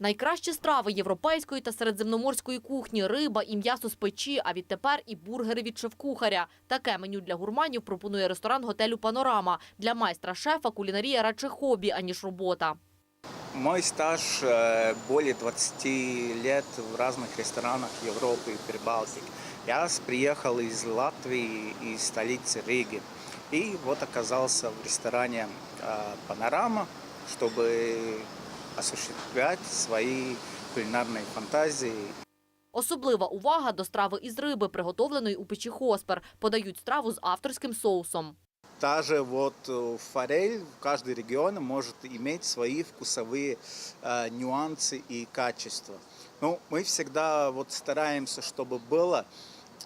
Найкращі страви європейської та середземноморської кухні, риба і м'ясо з печі, а відтепер і бургери від шеф-кухаря. Таке меню для гурманів пропонує ресторан готелю «Панорама». Для майстра-шефа кулінарія радше хобі, аніж робота. Мой стаж э, более 20 лет в разных ресторанах Европы и Прибалтики. Я с- приехал из Латвии, из столицы Риги. И вот оказался в ресторане э, «Панорама», чтобы осуществлять свои кулинарные фантазии Особлива увага до страви із риби, приготовленої у печі хоспер. Подають страву з авторським соусом. Та же вот э, форель, каждый регион может иметь свои вкусовые э, нюансы и качества. Ну, мы всегда вот стараемся, чтобы было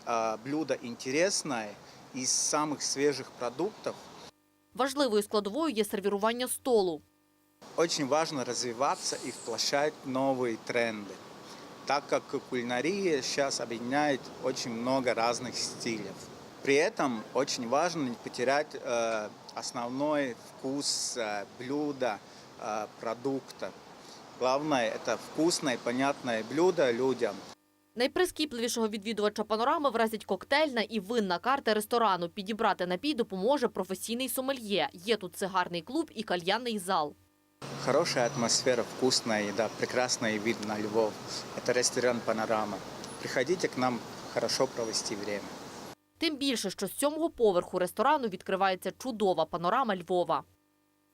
э, блюдо интересное из самых свежих продуктов. Важливою складовою є сервірування столу. Очень важно развиваться и вплощать новые тренды, так как кулинария сейчас объединяет очень много разных стилей. При этом очень важно не потерять э, основной вкус э, блюда, э, продукта. Главное – это вкусное, понятное блюдо людям. Найприскіпливішого відвідувача панорами вразять коктейльна і винна карта ресторану. Підібрати напій допоможе професійний сомельє. Є тут цигарний клуб і кальянний зал. Хорошая атмосфера, вкусная еда, прекрасный вид на Львов. Это ресторан «Панорама». Приходите к нам хорошо провести время. Тим більше, що з сьомого поверху ресторану відкривається чудова панорама Львова.